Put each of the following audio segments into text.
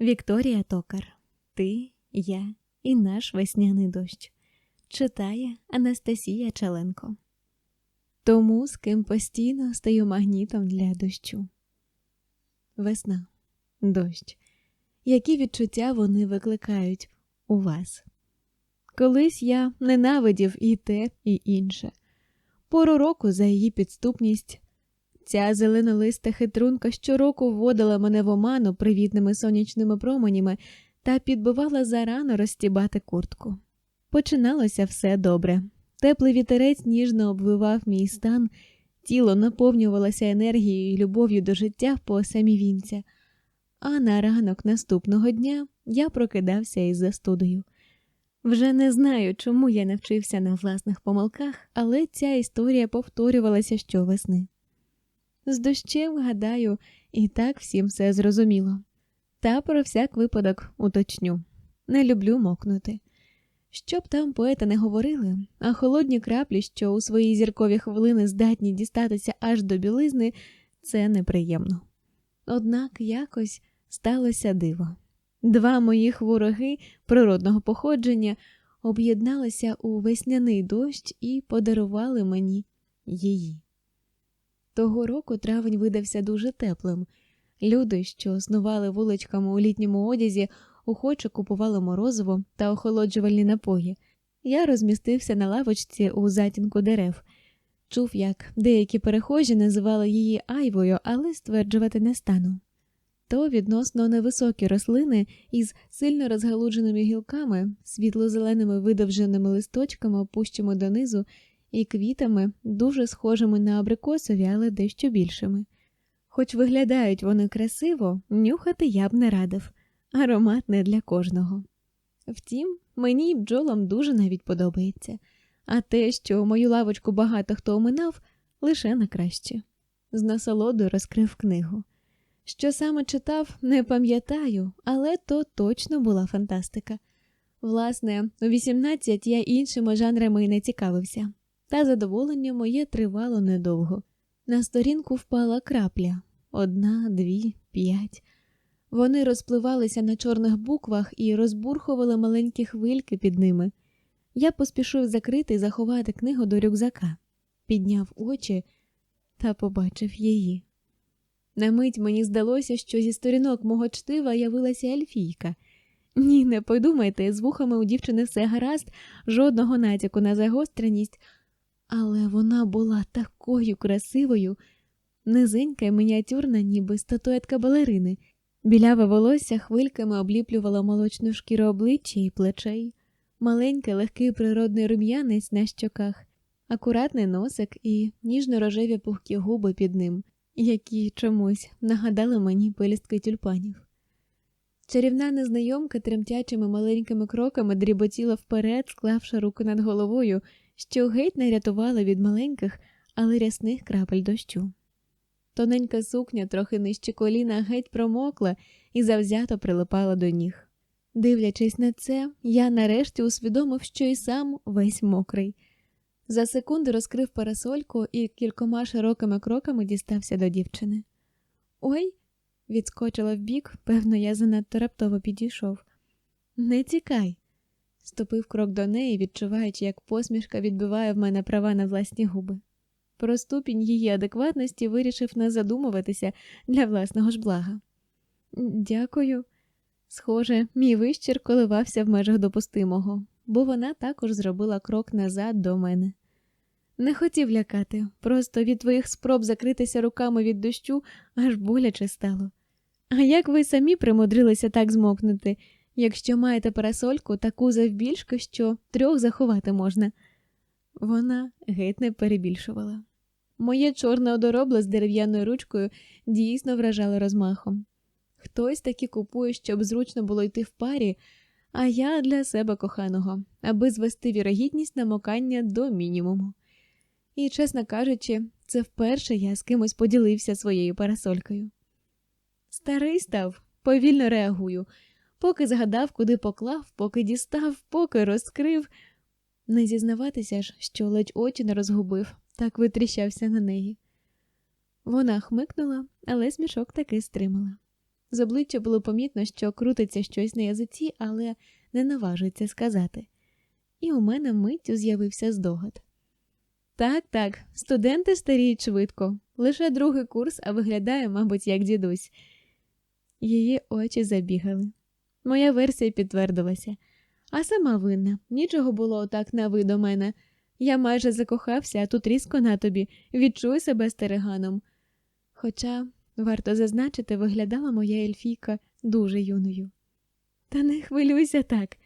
Вікторія Токар. Ти, я і наш весняний дощ. Читає Анастасія Челенко. Тому, з ким постійно стаю магнітом для дощу. Весна, дощ. Які відчуття вони викликають у вас? Колись я ненавидів і те, і інше. Пору року за її підступність. Ця зеленолиста хитрунка щороку вводила мене в оману привітними сонячними променями та підбивала зарано розстібати куртку. Починалося все добре. Теплий вітерець ніжно обвивав мій стан, тіло наповнювалося енергією і любов'ю до життя по самі вінця, а на ранок наступного дня я прокидався із застудою. Вже не знаю, чому я навчився на власних помилках, але ця історія повторювалася щовесни. З дощем, гадаю, і так всім все зрозуміло. Та про всяк випадок уточню не люблю мокнути. Щоб там поета не говорили, а холодні краплі, що у свої зіркові хвилини здатні дістатися аж до білизни, це неприємно. Однак якось сталося диво. Два моїх вороги природного походження об'єдналися у весняний дощ і подарували мені її. Того року травень видався дуже теплим. Люди, що снували вуличками у літньому одязі, охоче купували морозиво та охолоджувальні напої. Я розмістився на лавочці у затінку дерев. Чув, як деякі перехожі називали її айвою, але стверджувати не стану. То відносно невисокі рослини із сильно розгалудженими гілками, світло-зеленими видовженими листочками, опущими донизу, і квітами, дуже схожими на абрикосові, але дещо більшими. Хоч виглядають вони красиво, нюхати я б не радив, аромат не для кожного. Втім, мені бджолам дуже навіть подобається, а те, що мою лавочку багато хто оминав, лише на краще. З насолодою розкрив книгу. Що саме читав, не пам'ятаю, але то точно була фантастика. Власне, у 18 я іншими жанрами й не цікавився, та задоволення моє тривало недовго. На сторінку впала крапля одна, дві, п'ять. Вони розпливалися на чорних буквах і розбурхували маленькі хвильки під ними. Я поспішив закрити і заховати книгу до рюкзака, підняв очі та побачив її. На мить мені здалося, що зі сторінок мого чтива явилася ельфійка. Ні, не подумайте, з вухами у дівчини все гаразд, жодного натяку на загостреність, але вона була такою красивою, низенька і мініатюрна, ніби статуетка балерини. Біляве волосся хвильками обліплювало молочну шкіру обличчя і плечей, маленький легкий природний рум'янець на щоках, акуратний носик і ніжно-рожеві пухкі губи під ним, які чомусь нагадали мені пелістки тюльпанів. Чарівна незнайомка тремтячими маленькими кроками дріботіла вперед, склавши руки над головою, що геть не рятувала від маленьких, але рясних крапель дощу. Тоненька сукня, трохи нижче коліна, геть промокла і завзято прилипала до ніг. Дивлячись на це, я нарешті усвідомив, що і сам весь мокрий. За секунду розкрив парасольку і кількома широкими кроками дістався до дівчини. Ой, відскочила вбік, певно, я занадто раптово підійшов. Не тікай. Ступив крок до неї, відчуваючи, як посмішка відбиває в мене права на власні губи. Про ступінь її адекватності вирішив не задумуватися для власного ж блага. Дякую. Схоже, мій вищір коливався в межах допустимого, бо вона також зробила крок назад до мене. Не хотів лякати, просто від твоїх спроб закритися руками від дощу аж боляче стало. А як ви самі примудрилися так змокнути, якщо маєте парасольку таку завбільшки, що трьох заховати можна? Вона геть не перебільшувала. Моє чорне одоробле з дерев'яною ручкою дійсно вражало розмахом. Хтось таки купує, щоб зручно було йти в парі, а я для себе коханого, аби звести вірогідність намокання до мінімуму. І, чесно кажучи, це вперше я з кимось поділився своєю парасолькою. Старий став, повільно реагую, поки згадав, куди поклав, поки дістав, поки розкрив. Не зізнаватися ж, що ледь очі не розгубив, так витріщався на неї. Вона хмикнула, але смішок таки стримала. З обличчя було помітно, що крутиться щось на язиці, але не наважується сказати. І у мене миттю з'явився здогад. Так, так, студенти старіють швидко, лише другий курс, а виглядає, мабуть, як дідусь. Її очі забігали. Моя версія підтвердилася, а сама винна, нічого було так на ви до мене. Я майже закохався, а тут різко на тобі, відчуй себе стереганом. Хоча, варто зазначити, виглядала моя ельфійка дуже юною. Та не хвилюйся так.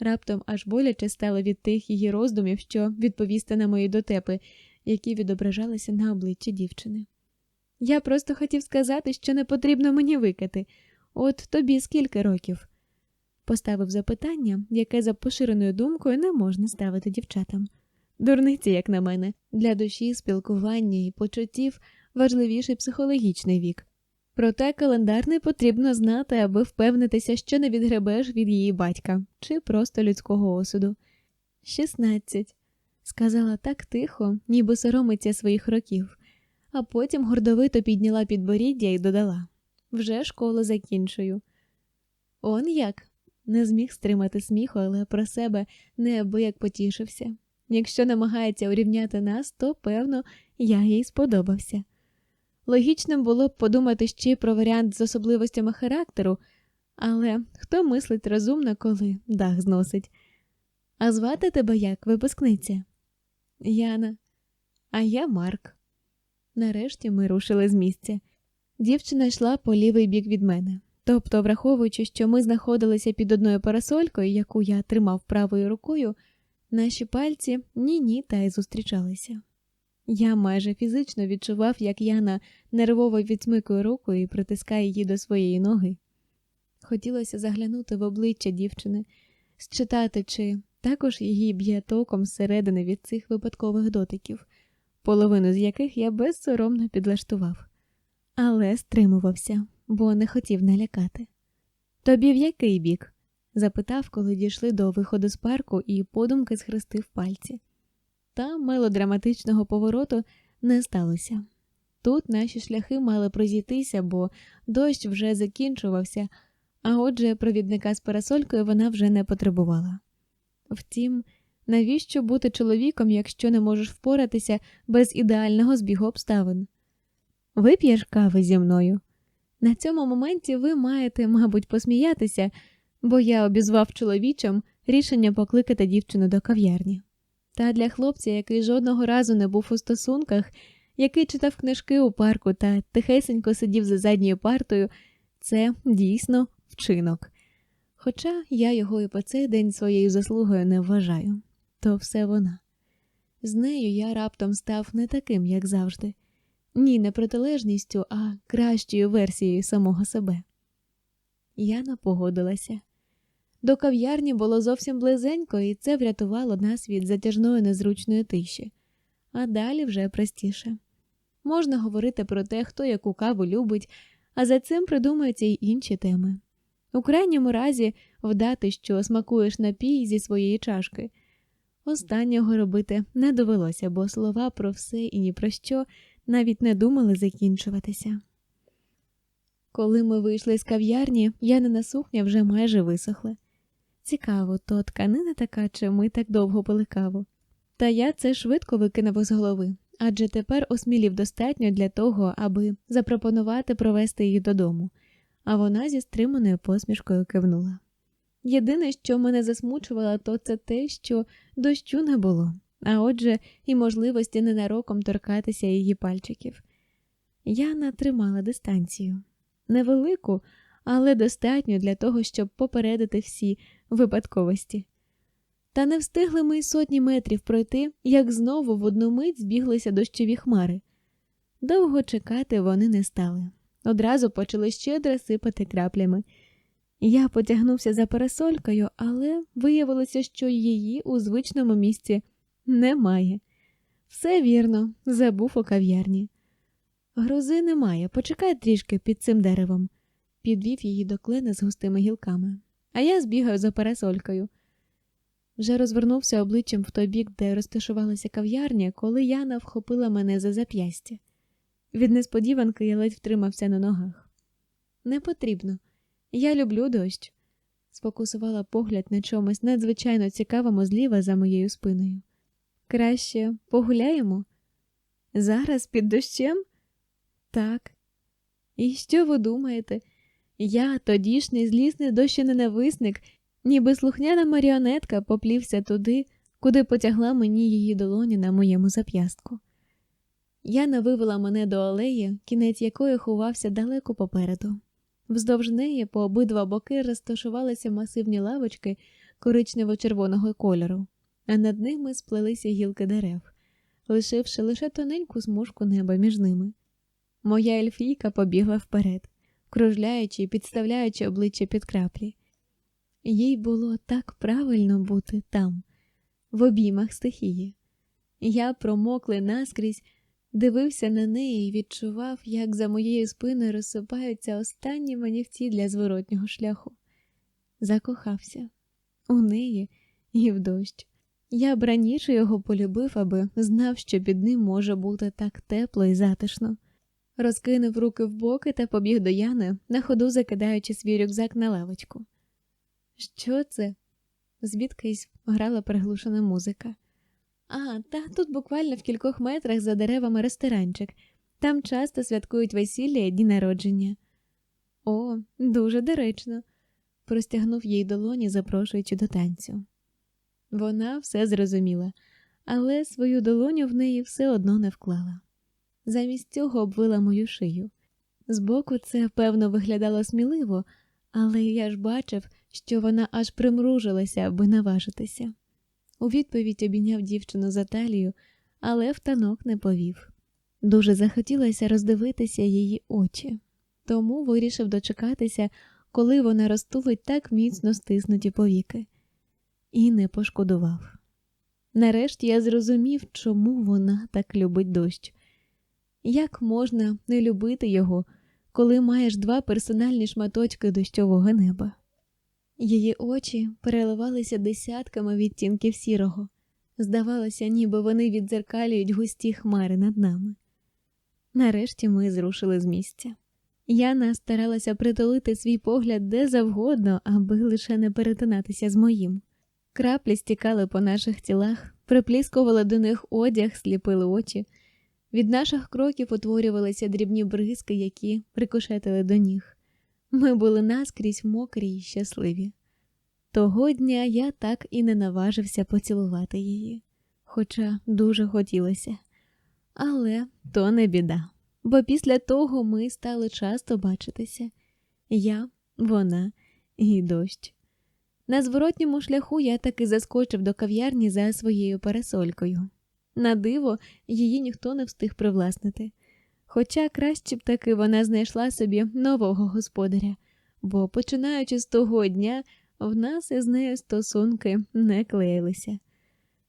Раптом аж боляче стало від тих її роздумів, що відповісти на мої дотепи, які відображалися на обличчі дівчини. Я просто хотів сказати, що не потрібно мені викати. От тобі скільки років? Поставив запитання, яке за поширеною думкою не можна ставити дівчатам. Дурниці, як на мене, для душі, спілкування і почуттів важливіший психологічний вік. Проте календарний потрібно знати, аби впевнитися, що не відгребеш від її батька чи просто людського осуду. Шістнадцять, сказала так тихо, ніби соромиться своїх років, а потім гордовито підняла підборіддя і додала вже школу закінчую. Он як? Не зміг стримати сміху, але про себе неабияк потішився. Якщо намагається урівняти нас, то, певно, я їй сподобався. Логічним було б подумати ще про варіант з особливостями характеру, але хто мислить розумно, коли дах зносить? А звати тебе як випускниця? Яна, а я Марк. Нарешті ми рушили з місця. Дівчина йшла по лівий бік від мене. Тобто, враховуючи, що ми знаходилися під одною парасолькою, яку я тримав правою рукою, наші пальці ні ні та й зустрічалися. Я майже фізично відчував, як Яна нервово відсмикує руку і притискає її до своєї ноги. Хотілося заглянути в обличчя дівчини, считати, чи також її б'є током зсередини від цих випадкових дотиків, половину з яких я безсоромно підлаштував, але стримувався, бо не хотів налякати. Тобі в який бік? запитав, коли дійшли до виходу з парку і подумки схрестив пальці. Та мелодраматичного повороту не сталося. Тут наші шляхи мали прозійтися, бо дощ вже закінчувався, а отже, провідника з парасолькою вона вже не потребувала. Втім, навіщо бути чоловіком, якщо не можеш впоратися без ідеального збігу обставин? Вип'єш кави зі мною? На цьому моменті ви маєте, мабуть, посміятися, бо я обізвав чоловічим рішення покликати дівчину до кав'ярні. Та для хлопця, який жодного разу не був у стосунках, який читав книжки у парку та тихесенько сидів за задньою партою, це дійсно вчинок. Хоча я його і по цей день своєю заслугою не вважаю, то все вона. З нею я раптом став не таким, як завжди, ні, не протилежністю, а кращою версією самого себе. Яна погодилася. До кав'ярні було зовсім близенько, і це врятувало нас від затяжної незручної тиші, а далі вже простіше. Можна говорити про те, хто яку каву любить, а за цим придумаються й інші теми. У крайньому разі вдати, що смакуєш напій зі своєї чашки. Останнього робити не довелося, бо слова про все і ні про що навіть не думали закінчуватися. Коли ми вийшли з кав'ярні, Янина сукня вже майже висохла. Цікаво, то тканина така, чи ми так довго пили каву. Та я це швидко викинув із голови, адже тепер осмілів достатньо для того, аби запропонувати провести її додому, а вона зі стриманою посмішкою кивнула. Єдине, що мене засмучувало, то це те, що дощу не було, а отже, і можливості ненароком торкатися її пальчиків. Яна тримала дистанцію невелику, але достатньо для того, щоб попередити всі випадковості. Та не встигли ми й сотні метрів пройти, як знову в одну мить збіглися дощові хмари. Довго чекати вони не стали. Одразу почали щедро сипати краплями. Я потягнувся за парасолькою, але виявилося, що її у звичному місці немає. Все вірно, забув у кав'ярні. Грози немає, почекай трішки під цим деревом, підвів її до клени з густими гілками а я збігаю за парасолькою. Вже розвернувся обличчям в той бік, де розташувалася кав'ярня, коли Яна вхопила мене за зап'ястя. Від несподіванки я ледь втримався на ногах. Не потрібно. Я люблю дощ. Сфокусувала погляд на чомусь надзвичайно цікавому зліва за моєю спиною. Краще погуляємо? Зараз під дощем? Так. І що ви думаєте? Я, тодішній злісний дощененависник, ніби слухняна маріонетка поплівся туди, куди потягла мені її долоні на моєму зап'ястку. Яна вивела мене до алеї, кінець якої ховався далеко попереду. Вздовж неї по обидва боки розташувалися масивні лавочки коричнево-червоного кольору, а над ними сплелися гілки дерев, лишивши лише тоненьку смужку неба між ними. Моя ельфійка побігла вперед, кружляючи і підставляючи обличчя під краплі. Їй було так правильно бути там, в обіймах стихії. Я, промоклий наскрізь, дивився на неї і відчував, як за моєю спиною розсипаються останні манівці для зворотнього шляху. Закохався у неї і в дощ. Я б раніше його полюбив, аби знав, що під ним може бути так тепло і затишно. Розкинув руки в боки та побіг до Яни, на ходу закидаючи свій рюкзак на лавочку. Що це? Звідкись грала приглушена музика. А, та тут буквально в кількох метрах за деревами ресторанчик. Там часто святкують весілля і дні народження. О, дуже доречно, простягнув їй долоні, запрошуючи до танцю. Вона все зрозуміла, але свою долоню в неї все одно не вклала. Замість цього обвила мою шию. Збоку це, певно, виглядало сміливо, але я ж бачив, що вона аж примружилася, аби наважитися. У відповідь обійняв дівчину за талію, але в танок не повів. Дуже захотілося роздивитися її очі, тому вирішив дочекатися, коли вона розтулить так міцно стиснуті повіки, і не пошкодував. Нарешті я зрозумів, чому вона так любить дощ. Як можна не любити його, коли маєш два персональні шматочки дощового неба? Її очі переливалися десятками відтінків сірого. Здавалося, ніби вони віддзеркалюють густі хмари над нами. Нарешті ми зрушили з місця. Яна старалася притулити свій погляд де завгодно, аби лише не перетинатися з моїм. Краплі стікали по наших тілах, припліскували до них одяг, сліпили очі. Від наших кроків утворювалися дрібні бризки, які рикошетили до ніг. Ми були наскрізь мокрі й щасливі. Того дня я так і не наважився поцілувати її, хоча дуже хотілося. Але то не біда, бо після того ми стали часто бачитися я, вона і дощ. На зворотньому шляху я таки заскочив до кав'ярні за своєю парасолькою. На диво, її ніхто не встиг привласнити. Хоча краще б таки вона знайшла собі нового господаря, бо, починаючи з того дня, в нас із нею стосунки не клеїлися.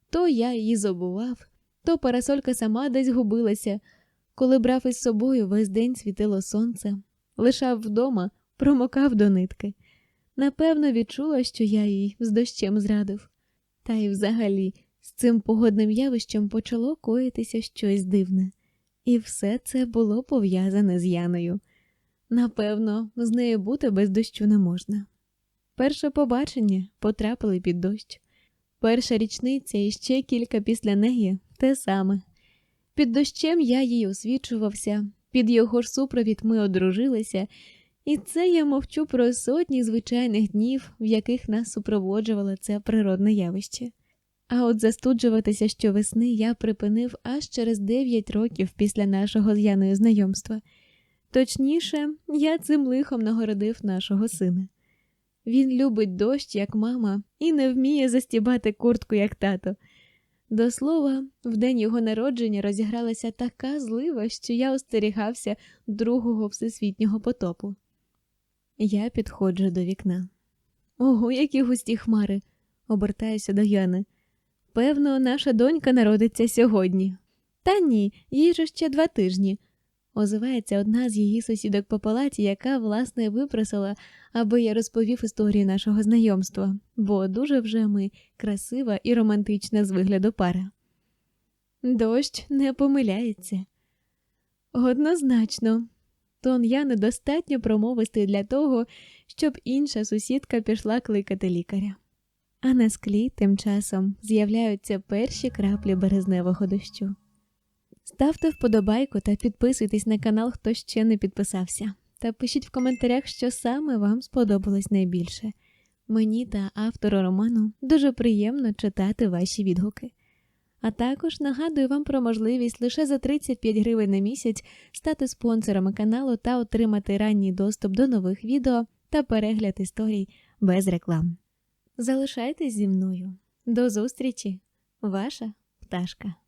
То я її забував, то парасолька сама десь губилася, коли брав із собою весь день світило сонце, лишав вдома, промокав до нитки. Напевно, відчула, що я їй з дощем зрадив. Та й взагалі з цим погодним явищем почало коїтися щось дивне, і все це було пов'язане з Яною. Напевно, з нею бути без дощу не можна. Перше побачення потрапили під дощ. Перша річниця і ще кілька після неї те саме. Під дощем я їй освічувався, під його ж супровід ми одружилися, і це я мовчу про сотні звичайних днів, в яких нас супроводжувало це природне явище. А от застуджуватися щовесни я припинив аж через дев'ять років після нашого з Яною знайомства. Точніше, я цим лихом нагородив нашого сина. Він любить дощ, як мама, і не вміє застібати куртку, як тато. До слова, в день його народження розігралася така злива, що я остерігався другого всесвітнього потопу. Я підходжу до вікна. Ого, які густі хмари, обертаюся до Яни. Певно, наша донька народиться сьогодні. Та ні, їй же ще два тижні озивається одна з її сусідок по палаті, яка, власне, випросила, аби я розповів історію нашого знайомства, бо дуже вже ми красива і романтична з вигляду пара. Дощ не помиляється. Однозначно, Тон я недостатньо промовистий для того, щоб інша сусідка пішла кликати лікаря. А на склі тим часом з'являються перші краплі березневого дощу. Ставте вподобайку та підписуйтесь на канал, хто ще не підписався. Та пишіть в коментарях, що саме вам сподобалось найбільше. Мені та автору роману дуже приємно читати ваші відгуки. А також нагадую вам про можливість лише за 35 гривень на місяць стати спонсорами каналу та отримати ранній доступ до нових відео та перегляд історій без реклам. Залишайтесь зі мною. До зустрічі, ваша пташка.